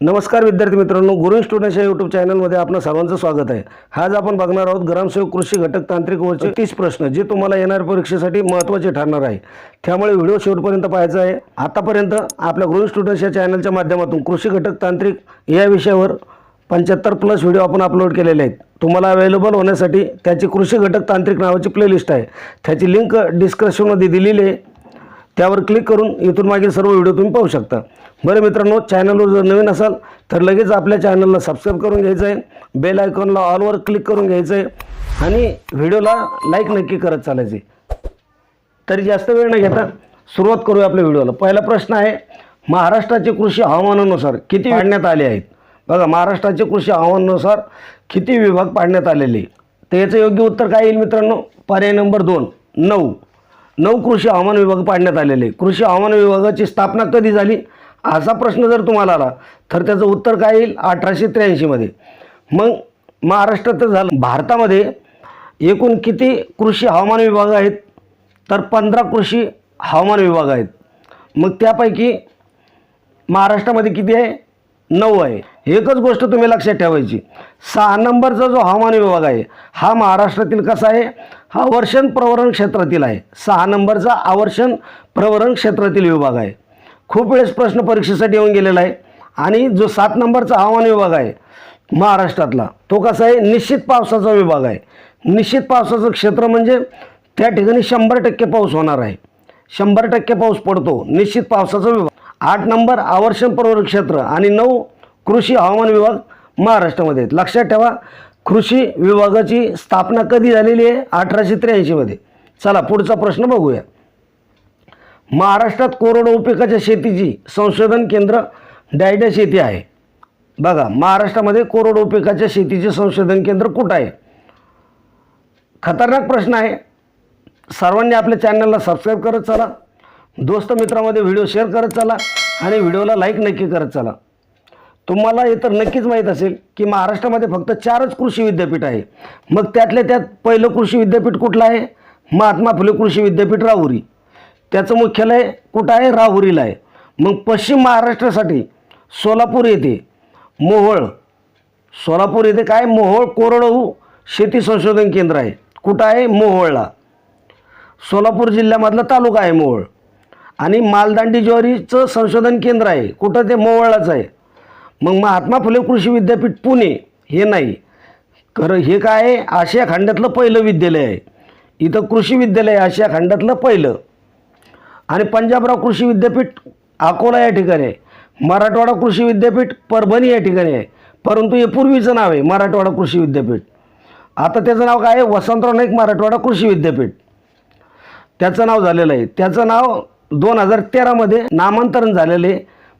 नमस्कार विद्यार्थी मित्रांनो गुरु स्टुडंट्स या यूट्यूब चॅनलमध्ये आपलं सर्वांचं स्वागत आहे. आज आपण बघणार आहोत ग्रामसेवक कृषी घटक तांत्रिक वरचे तीस प्रश्न जे तुम्हाला येणाऱ्या परीक्षेसाठी महत्त्वाचे ठरणार आहे. त्यामुळे व्हिडिओ शेवटपर्यंत पाहायचा आहे. आतापर्यंत आपल्या गुरु स्टुडंट्स या चॅनलच्या माध्यमातून कृषी घटक तांत्रिक या विषयावर पंच्याहत्तर प्लस व्हिडिओ आपण अपलोड केलेले आहेत. तुम्हाला अवेलेबल होण्यासाठी त्याची कृषी घटक तांत्रिक नावाची प्लेलिस्ट आहे. त्याची लिंक डिस्क्रिप्शनमध्ये दिलेली आहे. त्यावर क्लिक करून इथून मागील सर्व व्हिडिओ तुम्ही पाहू शकता. बरं मित्रांनो चॅनलवर जर नवीन असाल तर लगेच आपल्या चॅनलला सबस्क्राईब करून घ्यायचं आहे बेल आयकॉनला ऑलवर क्लिक करून घ्यायचं आहे आणि व्हिडिओला लाईक नक्की करत चालायचे तरी जास्त वेळ न घेता सुरुवात करूया आपल्या व्हिडिओला पहिला प्रश्न आहे महाराष्ट्राचे कृषी हवामानानुसार किती पाडण्यात आले आहेत? बघा महाराष्ट्राचे कृषी हवामानानुसार किती विभाग पाडण्यात आलेले? तर याचं योग्य उत्तर काय येईल मित्रांनो? पर्याय नंबर दोन नऊ. नऊ कृषी हवामान विभाग पाडण्यात आलेले. कृषी हवामान विभागाची स्थापना कधी झाली? असा प्रश्न जर तुम्हाला आला तर त्याचं उत्तर काय येईल? अठराशे त्र्याऐंशीमध्ये मग महाराष्ट्रात तर झालं. भारतामध्ये एकूण किती कृषी हवामान विभाग आहेत? तर पंधरा कृषी हवामान विभाग आहेत. मग त्यापैकी महाराष्ट्रामध्ये किती आहे? नऊ आहे. एकच गोष्ट तुम्ही लक्षात ठेवायची. सहा नंबरचा जो हवामान विभाग आहे हा महाराष्ट्रातील कसा आहे? हा वर्षण प्रवरण क्षेत्रातील आहे. सहा नंबरचा आवर्षण प्रवरण क्षेत्रातील विभाग आहे. खूप वेळेस प्रश्न परीक्षेसाठी येऊन गेलेला आहे. आणि जो सात नंबरचा हवामान विभाग आहे महाराष्ट्रातला तो कसा आहे? निश्चित पावसाचा विभाग आहे. निश्चित पावसाचं क्षेत्र म्हणजे त्या ठिकाणी शंभर टक्के पाऊस होणार आहे. शंभर टक्के पाऊस पडतो निश्चित पावसाचा विभाग. आठ नंबर आवर्षण पर्वत क्षेत्र आणि नऊ कृषी हवामान विभाग महाराष्ट्रामध्ये आहेत. लक्षात ठेवा कृषी विभागाची स्थापना कधी झालेली आहे? अठराशे त्र्याऐंशीमध्ये. चला पुढचा प्रश्न बघूया. महाराष्ट्रात कोरडवाहू पिकाच्या शेतीची संशोधन केंद्र डायडा शेती आहे. बघा महाराष्ट्रामध्ये कोरडवाहू पिकाच्या शेतीचे संशोधन केंद्र कुठं आहे? खतरनाक प्रश्न आहे. सर्वांनी आपल्या चॅनलला सबस्क्राईब करत चला. दोस्त मित्रामध्ये व्हिडिओ शेअर करत चला आणि व्हिडिओला लाईक नक्की करत चला. तुम्हाला हे तर नक्कीच माहीत असेल की महाराष्ट्रामध्ये फक्त चारच कृषी विद्यापीठ आहे. मग त्यातल्या त्यात पहिलं कृषी विद्यापीठ कुठलं आहे? महात्मा फुले कृषी विद्यापीठ राहुरी. त्याचं मुख्यालय कुठं आहे? राहुरीला आहे. मग पश्चिम महाराष्ट्रासाठी सोलापूर येथे मोहोळ. सोलापूर येथे काय? मोहोळ कोरडहू शेती संशोधन केंद्र आहे. कुठं आहे? मोहोळला. सोलापूर जिल्ह्यामधला तालुका आहे मोहोळ. आणि मालदांडी ज्वारीचं संशोधन केंद्र आहे. कुठं ते? मोहोळलाच आहे. मग महात्मा फुले कृषी विद्यापीठ पुणे हे नाही. खरं हे काय? आहे आशिया खंडातलं पहिलं विद्यालय आहे. इथं कृषी विद्यालय आहे आशिया खंडातलं पहिलं. आणि पंजाबराव कृषी विद्यापीठ अकोला या ठिकाणी आहे. मराठवाडा कृषी विद्यापीठ परभणी या ठिकाणी आहे. परंतु हे पूर्वीचं नाव आहे मराठवाडा कृषी विद्यापीठ. आता त्याचं नाव काय आहे? वसंतराव नाईक मराठवाडा कृषी विद्यापीठ. त्याचं नाव झालेलं आहे. त्याचं नाव दोन हजार तेरामध्ये नामांतरण झालेलं आहे.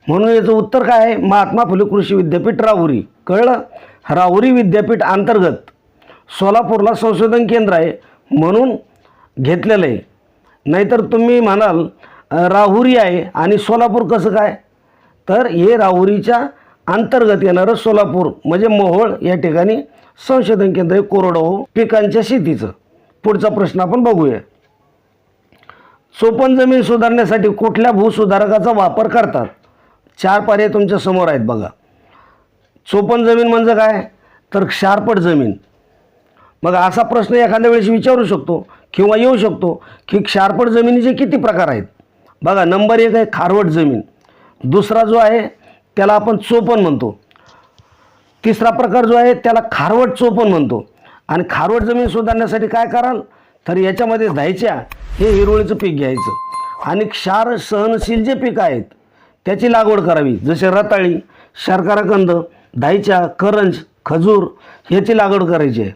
म्हणून याचं उत्तर काय आहे? महात्मा फुले कृषी विद्यापीठ राहुरी. कळलं? राहुरी विद्यापीठ अंतर्गत सोलापूरला संशोधन केंद्र आहे म्हणून घेतलेलं आहे. नाहीतर तुम्ही म्हणाल राहुरी आहे आणि सोलापूर कसं काय? तर हे राहुरीच्या अंतर्गत येणारं सोलापूर म्हणजे मोहोळ या ठिकाणी संशोधन केंद्र कोरडवाहू पिकांच्या शेतीचं. पुढचा प्रश्न आपण बघूया. चोपन जमीन सुधारण्यासाठी कुठल्या भूसुधारकाचा वापर करतात? चार पर्याय तुमच्यासमोर आहेत बघा. चोपन जमीन म्हणजे काय? तर क्षारपट जमीन. मग असा प्रश्न एखाद्या वेळेस विचारू शकतो. किंवा येऊ शकतो की क्षारपट जमिनीचे किती प्रकार आहेत? बघा नंबर एक आहे खारवट जमीन. दुसरा जो आहे त्याला आपण चोपण म्हणतो. तिसरा प्रकार जो आहे त्याला खारवट चोपण म्हणतो. आणि खारवट जमीन सुधारण्यासाठी काय कराल? तर याच्यामध्ये जायच्या हे हिरवळीचं पीक घ्यायचं. आणि क्षार सहनशील जे पिकं आहेत त्याची लागवड करावी. जसे रताळी शर्कराकंद दायच्या करंज खजूर ह्याची लागवड करायची आहे.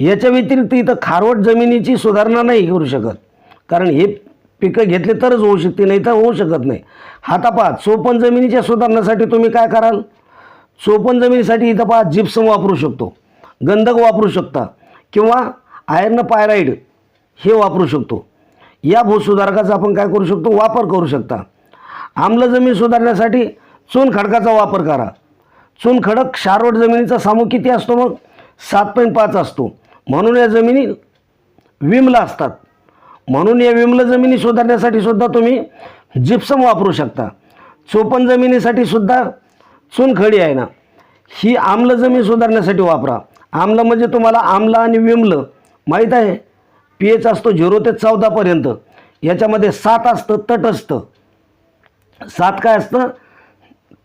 याच्या व्यतिरिक्त इथं खारवट जमिनीची सुधारणा नाही करू शकत. कारण हे पिकं घेतले तरच होऊ शकते नाही तर होऊ शकत नाही. आता पहा चोपन जमिनीच्या सुधारण्यासाठी तुम्ही काय कराल? चोपन जमिनीसाठी इथं पहा जिप्सम वापरू शकतो गंधक वापरू शकता किंवा आयर्न पायराईड हे वापरू शकतो. या भूसुधारकाचा आपण काय करू शकतो? वापर करू शकता. आम्ल जमीन सुधारण्यासाठी चून खडकाचा वापर करा. चून खडक क्षारवट जमिनीचा सामू किती असतो मग? सात पॉईंट पाच असतो. म्हणून या जमिनी विमला असतात. म्हणून या विमल जमिनी सुधारण्यासाठी सुद्धा तुम्ही जिप्सम वापरू शकता. चोपन जमिनीसाठी सुद्धा चुनखडी आहे ना. ही आम्ल जमीन सुधारण्यासाठी वापरा. आम्ल म्हणजे तुम्हाला आम्ल आणि विमलं माहीत आहे? पी एच असतो झिरो ते चौदापर्यंत याच्यामध्ये सात असतं तटस्थ सात काय असतं?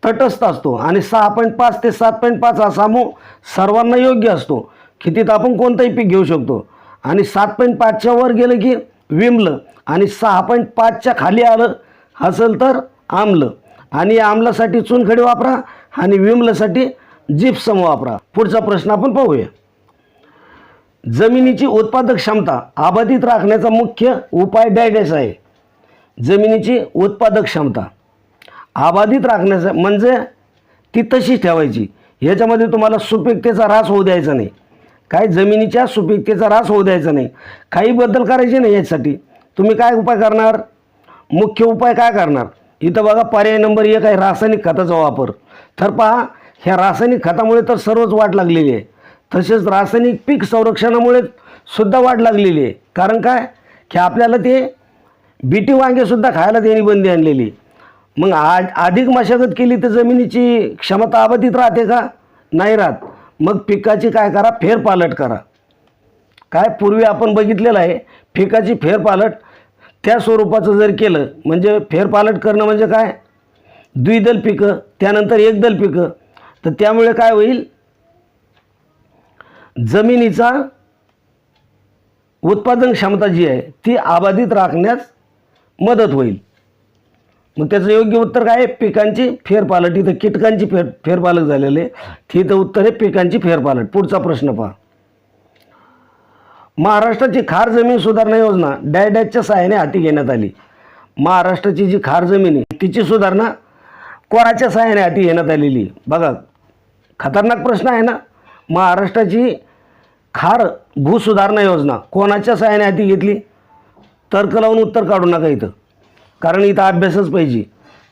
तटस्थ असतो. आणि सहा पॉईंट पाच ते सात पॉईंट पाच हा सामू सर्वांना योग्य असतो. कितीत आपण कोणतंही पीक घेऊ शकतो. आणि सात पॉईंट पाचच्या वर गेलं की विमलं आणि सहा पॉईंट पाचच्या खाली आलं असेल तर आम्ल. आणि आमलासाठी आम्लासाठी चुनखडी वापरा आणि विमलासाठी जिप्सम वापरा. पुढचा प्रश्न आपण पाहूया. जमिनीची उत्पादक क्षमता अबाधित राखण्याचा मुख्य उपाय डॅडॅस आहे. जमिनीची उत्पादक क्षमता अबाधित राखण्याचा म्हणजे ती तशीच ठेवायची. ह्याच्यामध्ये तुम्हाला सुपीकतेचा ऱ्हास होऊ द्यायचा नाही. काय जमिनीच्या सुपीकतेचा ऱ्हास होऊ द्यायचा नाही. काही बदल करायचे नाही याच्यासाठी. तुम्ही काय उपाय करणार? मुख्य उपाय काय करणार? इथं बघा पर्याय नंबर एक आहे रासायनिक खताचा वापर. तर पहा ह्या रासायनिक खतामुळे तर सर्वच वाट लागलेली आहे. तसेच रासायनिक पीक संरक्षणामुळे सुद्धा वाढ लागलेली आहे. कारण काय? की आपल्याला ते बीटी वांगेसुद्धा खायला त्यांनी बंदी आणलेली. मग आ अधिक मशागत केली तर जमिनीची क्षमता अबाधित राहते का? नाही राहत. मग पिकाची काय करा? फेरपालट करा. काय पूर्वी आपण बघितलेलं आहे पिकाची फेरपालट त्या स्वरूपाचं जर केलं म्हणजे फेरपालट करणं म्हणजे काय? द्विदल पिकं त्यानंतर एकदल पिकं. तर त्यामुळे काय होईल? जमिनीचा उत्पादन क्षमता जी आहे ती अबाधित राखण्यास मदत होईल. मग त्याचं योग्य उत्तर काय आहे? पिकांची फेरपालट. इथं कीटकांची फेर फेरपालट झालेले तिथं उत्तर आहे पिकांची फेरपालट. पुढचा प्रश्न पहा. महाराष्ट्राची खार जमीन सुधारणा योजना डायडॅकच्या सहाय्याने हाती घेण्यात आली. महाराष्ट्राची जी खार जमीन आहे तिची सुधारणा कोराच्या सहाय्याने हाती घेण्यात आलेली. आहे. बघा खतरनाक प्रश्न आहे ना? महाराष्ट्राची खार भूसुधारणा योजना कोणाच्या सहाय्याने हाती घेतली? तर्क लावून उत्तर काढू नका इथं. कारण इथं अभ्यासच पाहिजे.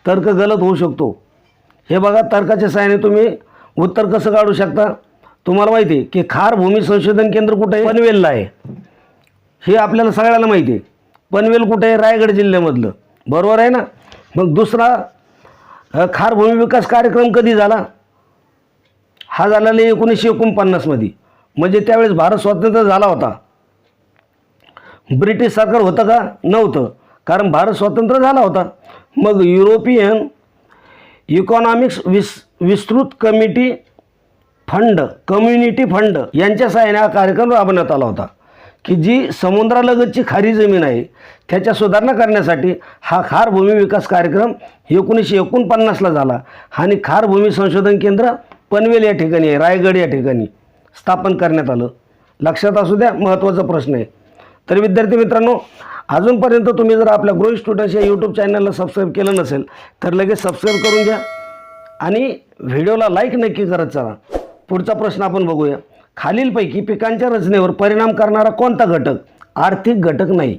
तर्क गलत होऊ शकतो. हे बघा तर्काच्या सहाय्याने तुम्ही उत्तर कसं काढू शकता? तुम्हाला माहिती आहे की खार भूमी संशोधन केंद्र कुठं आहे? पनवेलला आहे. हे आपल्याला सगळ्याला माहिती आहे. पनवेल कुठं आहे? रायगड जिल्ह्यामधलं. बरोबर आहे ना? मग दुसरा खार भूमी विकास कार्यक्रम कधी झाला? हा झालेला एकोणीसशे एकोणपन्नासमध्ये म्हणजे त्यावेळेस भारत स्वतंत्र झाला होता. ब्रिटिश सरकार होतं का? नव्हतं. कारण भारत स्वतंत्र झाला होता. मग युरोपियन इकॉनॉमिक्स विस विस्तृत कमिटी फंड कम्युनिटी फंड यांच्या सहाय्याने हा कार्यक्रम राबवण्यात आला होता. की जी समुद्रालगतची खारी जमीन आहे त्याच्या सुधारणा करण्यासाठी हा खार भूमी विकास कार्यक्रम एकोणीसशे एकोणपन्नासला झाला आणि खार भूमी संशोधन केंद्र पनवेल या ठिकाणी आहे रायगड या ठिकाणी स्थापन करण्यात आलं. लक्षात असू द्या महत्त्वाचा प्रश्न आहे. तर विद्यार्थी मित्रांनो अजूनपर्यंत तुम्ही जर आपल्या ग्रोई स्टुडंट्स या यूट्यूब चॅनलला सबस्क्राईब केलं नसेल तर लगेच सबस्क्राईब करून घ्या. आणि व्हिडिओला लाईक नक्की करत चला. पुढचा प्रश्न आपण बघूया. खालीलपैकी पिकांच्या रचनेवर परिणाम करणारा कोणता घटक? आर्थिक घटक नाही.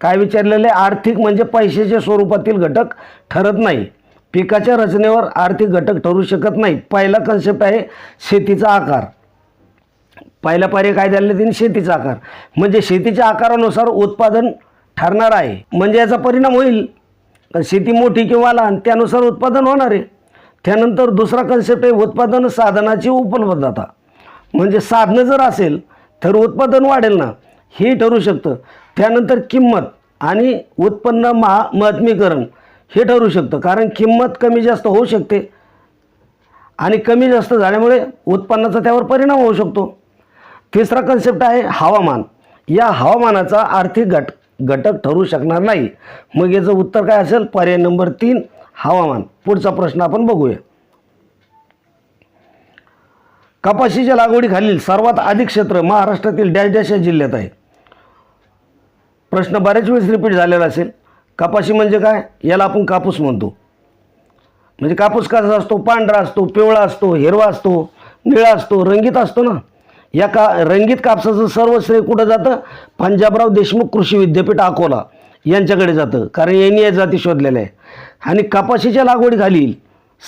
काय विचारलेले आर्थिक म्हणजे पैशाच्या स्वरूपातील घटक ठरत नाही. पिकाच्या रचनेवर आर्थिक घटक ठरू शकत नाही. पहिला कन्सेप्ट आहे शेतीचा आकार. पहिला पर्याय काय झालेला त्यांनी शेतीचा आकार. म्हणजे शेतीच्या आकारानुसार उत्पादन ठरणार आहे. म्हणजे याचा परिणाम होईल. शेती मोठी किंवा लहान त्यानुसार उत्पादन होणार आहे. त्यानंतर दुसरा कन्सेप्ट आहे उत्पादन साधनाची उपलब्धता. म्हणजे साधनं जर असेल तर उत्पादन वाढेल ना? हे ठरू शकतं. त्यानंतर किंमत आणि उत्पन्न महा महात्मीकरण. हे ठरू शकतं. कारण किंमत कमी जास्त होऊ शकते. आणि कमी जास्त झाल्यामुळे उत्पन्नाचा त्यावर परिणाम होऊ शकतो. तिसरा कन्सेप्ट आहे हवामान. या हवामानाचा आर्थिक घट घटक ठरू शकणार नाही. मग याचं उत्तर काय असेल? पर्याय नंबर तीन हवामान. पुढचा प्रश्न आपण बघूया. कपाशीच्या लागवडीखालील सर्वात अधिक क्षेत्र महाराष्ट्रातील डॅश डॅश या जिल्ह्यात आहे. प्रश्न बऱ्याच वेळेस रिपीट झालेला असेल. कपाशी म्हणजे काय? याला आपण कापूस म्हणतो. म्हणजे कापूस कसा असतो? पांढरा असतो पिवळा असतो हिरवा असतो निळा असतो रंगीत असतो ना? या का रंगीत कापसाचं सर्व श्रेय कुठं जातं? पंजाबराव देशमुख कृषी विद्यापीठ अकोला यांच्याकडे जातं. कारण यांनी या जाती शोधलेल्या आहे. आणि कपाशीच्या लागवडीखालील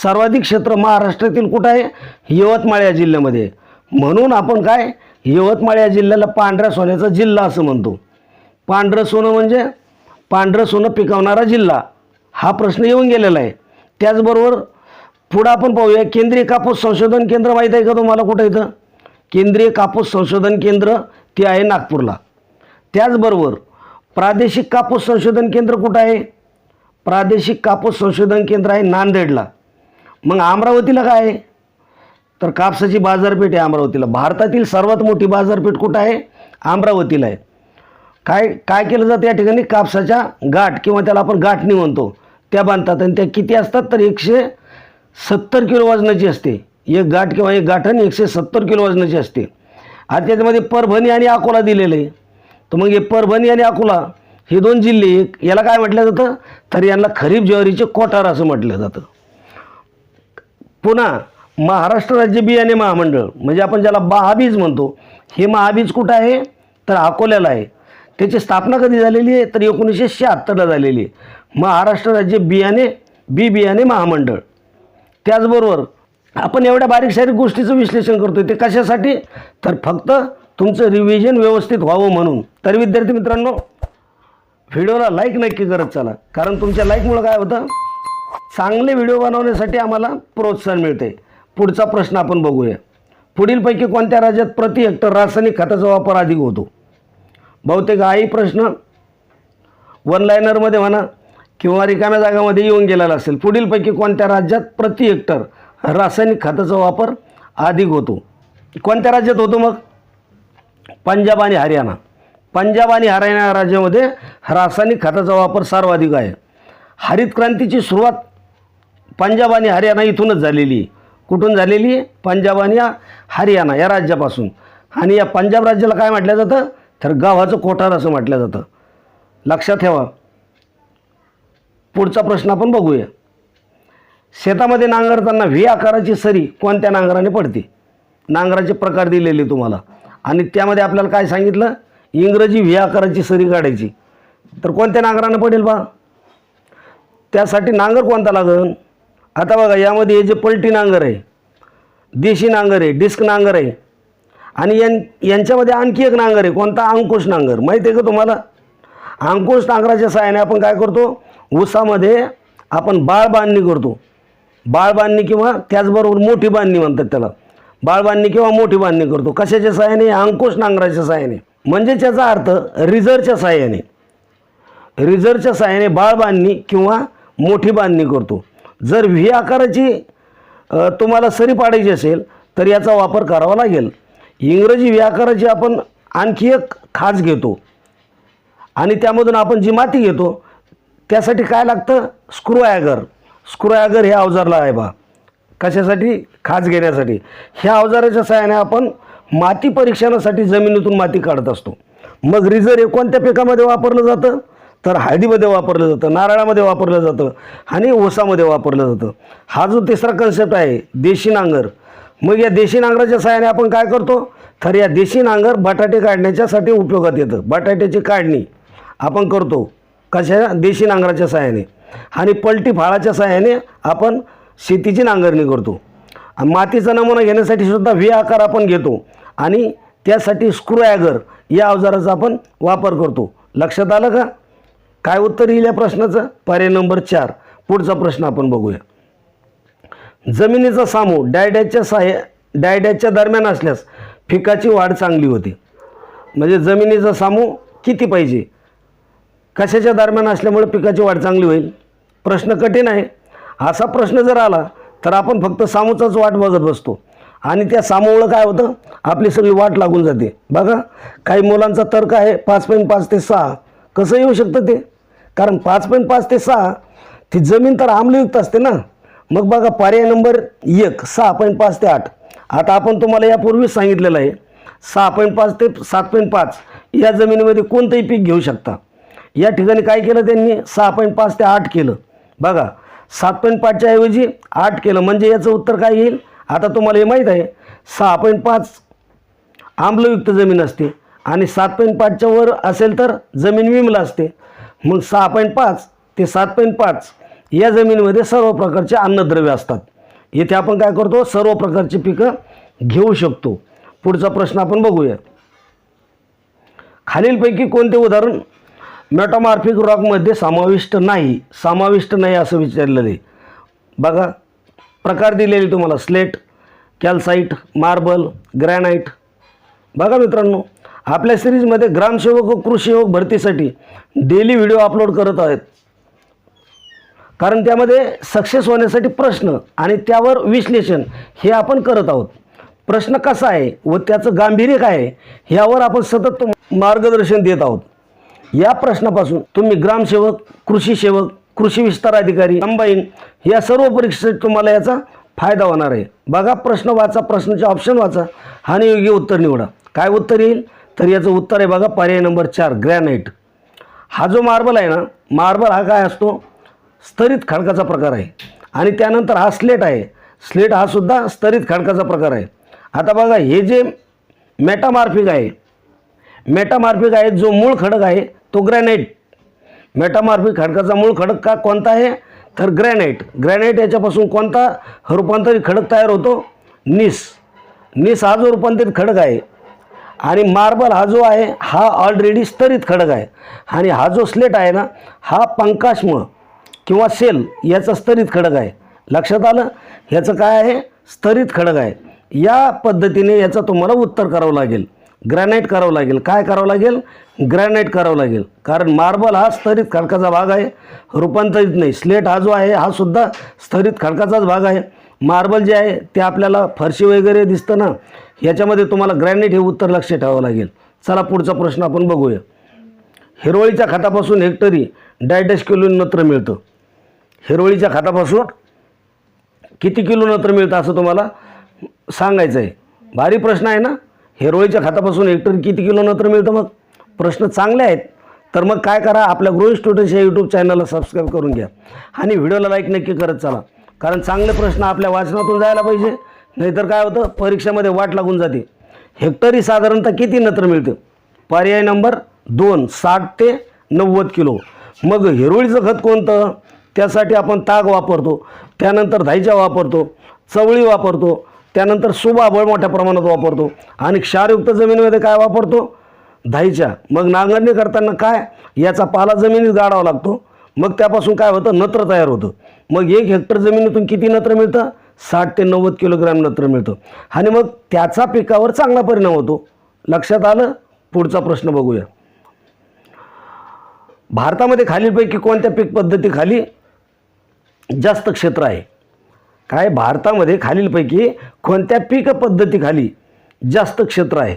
सर्वाधिक क्षेत्र महाराष्ट्रातील कुठं आहे? यवतमाळ या जिल्ह्यामध्ये. म्हणून आपण काय? यवतमाळ या जिल्ह्याला पांढऱ्या सोन्याचा जिल्हा असं म्हणतो. पांढरं सोनं म्हणजे पांढरं सोनं पिकवणारा जिल्हा. हा प्रश्न येऊन गेलेला आहे. त्याचबरोबर पुढं आपण पाहूया केंद्रीय कापूस संशोधन केंद्र माहीत आहे का तुम्हाला कुठं इथं? केंद्रीय कापूस संशोधन केंद्र ते आहे नागपूरला. त्याचबरोबर प्रादेशिक कापूस संशोधन केंद्र कुठं आहे? प्रादेशिक कापूस संशोधन केंद्र आहे नांदेडला. मग अमरावतीला काय आहे? तर कापसाची बाजारपेठ आहे अमरावतीला. भारतातील सर्वात मोठी बाजारपेठ कुठं आहे? अमरावतीला आहे. काय काय केलं जातं या ठिकाणी? कापसाच्या गाठ किंवा त्याला आपण गाठणी म्हणतो. त्या बांधतात आणि त्या किती असतात? तर एकशे सत्तर किलो वजनाची असते. एक गाठ किंवा एक गाठण एकशे सत्तर किलो वजनाची असते. आता त्याच्यामध्ये परभणी आणि अकोला दिलेलं. आहे तर मग हे परभणी आणि अकोला हे दोन जिल्हे एक. याला काय म्हटलं जातं? तर यांना खरीप ज्वारीचे कोठार असं म्हटलं जातं. पुन्हा महाराष्ट्र राज्य बियाणे महामंडळ म्हणजे आपण ज्याला महाबीज म्हणतो हे महाबीज कुठं आहे? तर अकोल्याला आहे. त्याची स्थापना कधी झालेली आहे? तर एकोणीसशे शहात्तरला झालेली आहे. महाराष्ट्र राज्य बियाणे बी बियाणे महामंडळ. त्याचबरोबर आपण एवढ्या बारीक सारीक गोष्टीचं विश्लेषण करतो ते कशासाठी? तर फक्त तुमचं रिव्हिजन व्यवस्थित व्हावं म्हणून. तर विद्यार्थी मित्रांनो व्हिडिओला लाईक नक्की करत चला. कारण तुमच्या लाईकमुळं काय होतं? चांगले व्हिडिओ बनवण्यासाठी आम्हाला प्रोत्साहन मिळते. पुढचा प्रश्न आपण बघूया. पुढीलपैकी कोणत्या राज्यात प्रति हेक्टर रासायनिक खताचा वापर अधिक होतो? बहुतेक हाही प्रश्न वन लायनरमध्ये म्हणा किंवा रिकाम्या जागामध्ये येऊन गेलेला असेल. पुढीलपैकी कोणत्या राज्यात प्रति हेक्टर रासायनिक खताचा वापर अधिक होतो. कोणत्या राज्यात होतो मग? पंजाब आणि हरियाणा. पंजाब आणि हरियाणा राज्यामध्ये रासायनिक खताचा वापर सर्वाधिक आहे. हरित क्रांतीची सुरुवात पंजाब आणि हरियाणा इथूनच झालेली आहे. कुठून झालेली आहे? पंजाब आणि हरियाणा या राज्यापासून. आणि या पंजाब राज्याला काय म्हटलं जातं? तर गावाचं कोठार असं म्हटलं जातं. लक्षात ठेवा. पुढचा प्रश्न आपण बघूया. शेतामध्ये नांगरताना व्ही आकाराची सरी कोणत्या नांगराने पडते? नांगराचे प्रकार दिलेले तुम्हाला. आणि त्यामध्ये आपल्याला काय सांगितलं? इंग्रजी व्ही आकाराची सरी काढायची. तर कोणत्या नांगराने पडेल बा? त्यासाठी नांगर कोणता लागन? आता बघा यामध्ये हे जे पलटी नांगर आहे देशी नांगर आहे डिस्क नांगर आहे आणि यां यांच्यामध्ये आणखी एक नांगर आहे कोणता? अंकुश नांगर. माहिती आहे का तुम्हाला? अंकुश नांगराच्या सहाय्याने आपण काय करतो? ऊसामध्ये आपण बाळ बांधणी करतो. बाळ बांधणी किंवा त्याचबरोबर मोठी बांधणी म्हणतात त्याला. बाळ बांधणी किंवा मोठी बांधणी करतो. कशाच्या साह्याने अंकुश नांगराच्या साह्याने म्हणजे त्याचा अर्थ रिझरच्या साह्याने रिझरच्या साह्याने बाळ बांधणी किंवा मोठी बांधणी करतो. जर व्ही आकाराची तुम्हाला सरी पाडायची असेल तर याचा वापर करावा लागेल. इंग्रजी व्ही आकाराची आपण आणखी एक खाज घेतो. आणि त्यामधून आपण जी माती घेतो त्यासाठी काय लागतं? स्क्रू ॲगर स्क्रू हे अवजारला आहे बा. कशासाठी? खाज घेण्यासाठी. ह्या अवजाराच्या सहाय्याने आपण माती परीक्षणासाठी जमिनीतून माती काढत असतो. मग रिझर हे कोणत्या पिकामध्ये वापरलं जातं? तर हळदीमध्ये वापरलं जातं नारळामध्ये वापरलं जातं आणि ओसामध्ये वापरलं जातं. हा जो तिसरा कन्सेप्ट आहे देशी नांगर. मग या देशी नांगराच्या सहाय्याने आपण काय करतो? तर या देशी नांगर बटाटे काढण्याच्यासाठी उपयोगात येतं. बटाट्याची काढणी आपण करतो कशा? देशी नांगराच्या सहाय्याने. आणि पलटी फाळाच्या सहाय्याने आपण शेतीची नांगरणी करतो. मातीचा नमुना घेण्यासाठी सुद्धा व्ही आकार आपण घेतो. आणि त्यासाठी स्क्रू ॲगर या अवजाराचा आपण वापर करतो. लक्षात आलं का? काय उत्तर येईल या प्रश्नाचं? पर्याय नंबर चार. पुढचा प्रश्न आपण बघूया. जमिनीचा सामू डायड्याच्या साह्य डायड्याच्या दरम्यान असल्यास पिकाची वाढ चांगली होते. म्हणजे जमिनीचा सामू किती पाहिजे? कशाच्या दरम्यान असल्यामुळे पिकाची वाढ चांगली होईल? प्रश्न कठीण आहे. असा प्रश्न जर आला तर आपण फक्त सामूचाच वाट बघत बसतो. आणि त्या सामूमुळं काय होतं? आपली सगळी वाट लागून जाते. बघा काही मुलांचा तर्क आहे पाच पॉईंट पाच ते सहा. कसं येऊ शकतं ते? कारण पाच पॉईंट पाच ते सहा ती जमीन तर आम्लयुक्त असते ना. मग बघा पर्याय नंबर एक सहा पॉईंट पाच ते आठ. आता आपण तुम्हाला यापूर्वीच सांगितलेलं आहे. सहा पॉईंट पाच ते सात पॉईंट पाच या जमिनीमध्ये कोणतंही पीक घेऊ शकता. या ठिकाणी काय केलं त्यांनी? सहा पॉईंट पाच ते आठ केलं. बघा सात पॉईंट पाचच्या ऐवजी आठ केलं. म्हणजे याचं उत्तर काय येईल? आता तुम्हाला हे माहीत आहे सहा पॉईंट पाच आम्लयुक्त जमीन असते. आणि सात पॉईंट पाचच्या वर असेल तर जमीन विमला असते. मग सहा पॉईंट पाच ते सात पॉईंट पाच या जमिनीमध्ये सर्व प्रकारचे अन्नद्रव्य असतात. येथे आपण काय करतो? सर्व प्रकारची पिकं घेऊ शकतो. पुढचा प्रश्न आपण बघूया. खालीलपैकी कोणते उदाहरण मेटामार्फिक रॉकमध्ये समाविष्ट नाही. समाविष्ट नाही असं विचारलेलं आहे. बघा प्रकार दिलेले तुम्हाला. स्लेट कॅल्साईट मार्बल ग्रॅनाईट बघा मित्रांनो आपल्या सिरीजमध्ये ग्रामसेवक व कृषीसेवक भरतीसाठी डेली व्हिडिओ अपलोड करत आहेत. कारण त्यामध्ये सक्सेस होण्यासाठी प्रश्न आणि त्यावर विश्लेषण हे आपण करत आहोत. प्रश्न कसा आहे व त्याचं गांभीर्य काय आहे यावर आपण सतत मार्गदर्शन देत आहोत. या प्रश्नापासून तुम्ही ग्रामसेवक कृषी सेवक कृषी विस्तार अधिकारी कंबाईन या सर्व परीक्षेसाठी तुम्हाला याचा फायदा होणार आहे. बघा प्रश्न वाचा प्रश्नाचे ऑप्शन वाचा. आणि योग्य उत्तर निवडा. काय उत्तर येईल? तर याचं उत्तर आहे बघा पर्याय नंबर चार ग्रॅनाईट हा जो मार्बल आहे ना मार्बल हा काय असतो? स्तरित खडकाचा प्रकार आहे. आणि त्यानंतर हा स्लेट आहे. स्लेट हा सुद्धा स्तरित खडकाचा प्रकार आहे. आता बघा हे जे मेटामार्फिक आहे मेटामार्फिक आहे जो मूळ खडक आहे तो ग्रॅनाईट मेटामार्फिक खडकाचा मूळ खडक का कोणता आहे? तर ग्रॅनाईट ग्रॅनाईट याच्यापासून कोणता? रूपांतरित खडक तयार होतो? निस. निस हा जो रूपांतरित खडक आहे आणि मार्बल हा जो आहे हा ऑलरेडी स्तरित खडक आहे. आणि हा जो स्लेट आहे ना हा पंकाश्म किंवा सेल याचा स्तरित खडक आहे. लक्षात आलं? ह्याचं काय आहे? स्तरित खडक आहे. या पद्धतीने याचं तुम्हाला उत्तर करावं लागेल. ग्रॅनाईट करावं लागेल. काय करावं लागेल? ग्रॅनाईट करावं लागेल. कारण मार्बल हा स्तरित खडकाचा भाग आहे. रूपांतरित नाही. स्लेट हा जो आहे हा सुद्धा स्तरित खडकाचाच भाग आहे. मार्बल जे आहे ते आपल्याला फरशी वगैरे दिसतं ना याच्यामध्ये तुम्हाला ग्रॅनाईट हे उत्तर लक्ष ठेवावं लागेल. चला पुढचा प्रश्न आपण बघूया. हिरवळीच्या खतापासून हेक्टरी डायडस किलो नत्र मिळतं. हिरवळीच्या खतापासून किती किलो नत्र मिळतं असं तुम्हाला सांगायचं आहे भारी प्रश्न आहे ना? हेरोळीच्या खतापासून हेक्टर किती किलो नत्र मिळतं मग? प्रश्न चांगले आहेत. तर मग काय करा आपल्या ग्रोईंग स्टुडंट्स या यूट्यूब चॅनलला सबस्क्राईब करून घ्या. आणि व्हिडिओला लाईक नक्की करत चला. कारण चांगले प्रश्न आपल्या वाचनातून जायला पाहिजे. नाहीतर काय होतं परीक्षेमध्ये वाट लागून जाते. हेक्टरी साधारणतः किती नत्र मिळते? पर्याय नंबर दोन साठ ते नव्वद किलो. मग हिरवळीचं खत कोणतं? त्यासाठी आपण ताग वापरतो. त्यानंतर धायच्या वापरतो. चवळी वापरतो. त्यानंतर सुबाबळ मोठ्या प्रमाणात वापरतो. आणि क्षारयुक्त जमिनीमध्ये काय वापरतो? धाईच्या मग नांगरणी करताना काय? याचा पाला जमिनीत गाडावा लागतो. मग त्यापासून काय होतं? नत्र तयार होतं. मग एक हेक्टर जमिनीतून किती नत्र मिळतं? साठ ते नव्वद किलोग्रॅम नत्र मिळतं. आणि मग त्याचा पिकावर चांगला परिणाम होतो. लक्षात आलं? पुढचा प्रश्न बघूया. भारतामध्ये खालीलपैकी कोणत्या पीक पद्धतीखाली जास्त क्षेत्र आहे? काय भारतामध्ये खालीलपैकी कोणत्या पीक पद्धतीखाली जास्त क्षेत्र आहे?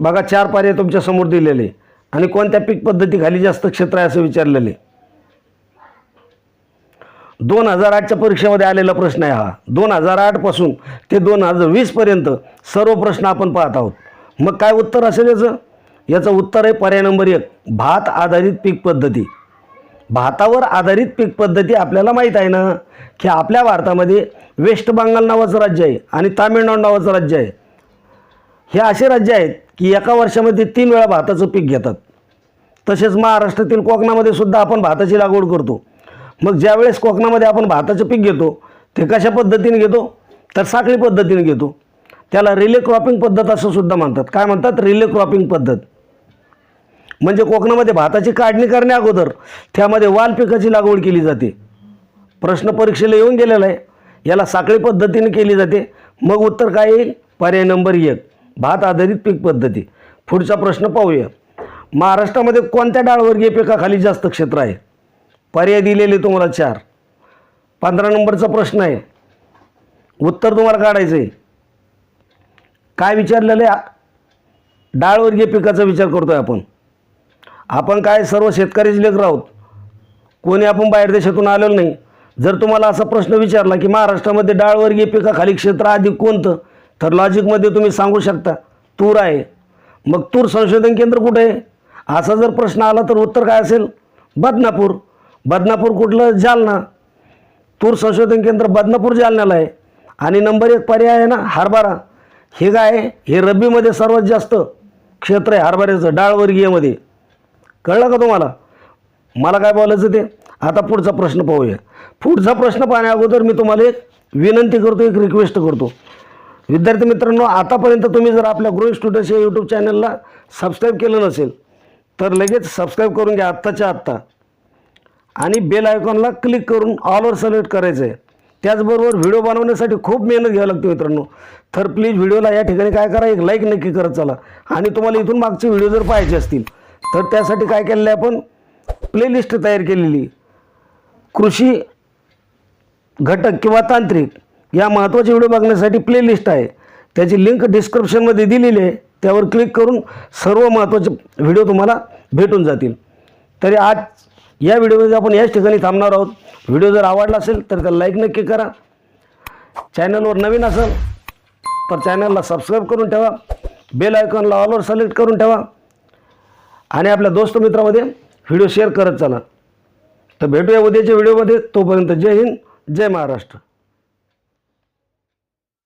बघा चार पर्याय तुमच्यासमोर दिलेले आणि कोणत्या पीक पद्धतीखाली जास्त क्षेत्र आहे असं विचारलेले? दोन हजार आठच्या परीक्षेमध्ये आलेला प्रश्न आहे हा. दोन हजार आठपासून ते दोन हजार वीसपर्यंत सर्व प्रश्न आपण पाहत आहोत. मग काय उत्तर असेल याचं? याचं उत्तर आहे पर्याय नंबर एक भात आधारित पीक पद्धती. भातावर आधारित पीक पद्धती आपल्याला माहीत आहे ना? की आपल्या भारतामध्ये वेस्ट बंगाल नावाचं राज्य आहे आणि तामिळनाडू नावाचं राज्य आहे. हे असे राज्य आहेत की एका वर्षामध्ये तीन वेळा भाताचं पीक घेतात. तसेच महाराष्ट्रातील कोकणामध्ये सुद्धा आपण भाताची लागवड करतो. मग ज्यावेळेस कोकणामध्ये आपण भाताचं पीक घेतो ते कशा पद्धतीने घेतो? तर साखळी पद्धतीने घेतो. त्याला रिले क्रॉपिंग पद्धत असं सुद्धा म्हणतात. काय म्हणतात? रिले क्रॉपिंग पद्धत. म्हणजे कोकणामध्ये भाताची काढणी करण्या अगोदर त्यामध्ये वाल पिकाची लागवड केली जाते. प्रश्न परीक्षेला येऊन गेलेला आहे. याला साखळी पद्धतीने केली जाते. मग उत्तर काय येईल? पर्याय नंबर एक भात आधारित पीक पद्धती. पुढचा प्रश्न पाहूया. महाराष्ट्रामध्ये कोणत्या डाळवर्गीय पिकाखाली जास्त क्षेत्र आहे? पर्याय दिलेले तुम्हाला चार. पंधरा नंबरचा प्रश्न आहे. उत्तर तुम्हाला काढायचं आहे. काय विचारलेलं आहे? डाळवर्गीय पिकाचा विचार करतोय आपण. आपण काय सर्व शेतकरीच लेकर आहोत? कोणी आपण बाहेर देशातून आलेलो नाही. जर तुम्हाला असा प्रश्न विचारला की महाराष्ट्रामध्ये डाळवर्गीय पिकाखाली क्षेत्र अधिक कोणतं? तर लॉजिकमध्ये तुम्ही सांगू शकता तूर आहे. मग तूर संशोधन केंद्र कुठे आहे? असा जर प्रश्न आला तर उत्तर काय असेल? बदनापूर. बदनापूर कुठलं? जालना. तूर संशोधन केंद्र बदनापूर जालन्याला आहे. आणि नंबर एक पर्याय आहे ना हरभरा. हे काय आहे? हे रब्बीमध्ये सर्वात जास्त क्षेत्र आहे हरभऱ्याचं डाळवर्गीयमध्ये कळलं का तुम्हाला? मला काय बोलायचं ते? आता पुढचा प्रश्न पाहूया. पुढचा प्रश्न पाहण्या अगोदर मी तुम्हाला एक विनंती करतो एक रिक्वेस्ट करतो. विद्यार्थी मित्रांनो आतापर्यंत तुम्ही जर आपल्या ग्रोईंग स्टुडंट्स या यूट्यूब चॅनलला सबस्क्राईब केलं नसेल तर लगेच सबस्क्राईब करून घ्या आत्ताच्या आत्ता. आणि बेल आयकॉनला क्लिक करून ऑलवर सिलेक्ट करायचं आहे. त्याचबरोबर व्हिडिओ बनवण्यासाठी खूप मेहनत घ्यावी लागते मित्रांनो. तर प्लीज व्हिडिओला या ठिकाणी काय करा एक लाईक नक्की करत चला. आणि तुम्हाला इथून मागचे व्हिडिओ जर पाहायचे असतील तर त्यासाठी काय केलेलं आहे आपण? प्लेलिस्ट तयार केलेली. कृषी घटक किंवा तांत्रिक या महत्त्वाचे व्हिडिओ बघण्यासाठी प्लेलिस्ट आहे. त्याची लिंक डिस्क्रिप्शनमध्ये दिलेली आहे. त्यावर क्लिक करून सर्व महत्त्वाचे व्हिडिओ तुम्हाला भेटून जातील. तरी आज या व्हिडिओमध्ये आपण याच ठिकाणी थांबणार आहोत. व्हिडिओ जर आवडला असेल तर त्याला लाईक नक्की करा. चॅनलवर नवीन असेल तर चॅनलला सबस्क्राईब करून ठेवा. बेल आयकॉनला ऑलवर सिलेक्ट करून ठेवा. आणि आपल्या दोस्त मित्रामध्ये व्हिडिओ शेअर करत चला तर भेटूया उद्याच्या व्हिडिओमध्ये. तोपर्यंत जय हिंद जय महाराष्ट्र.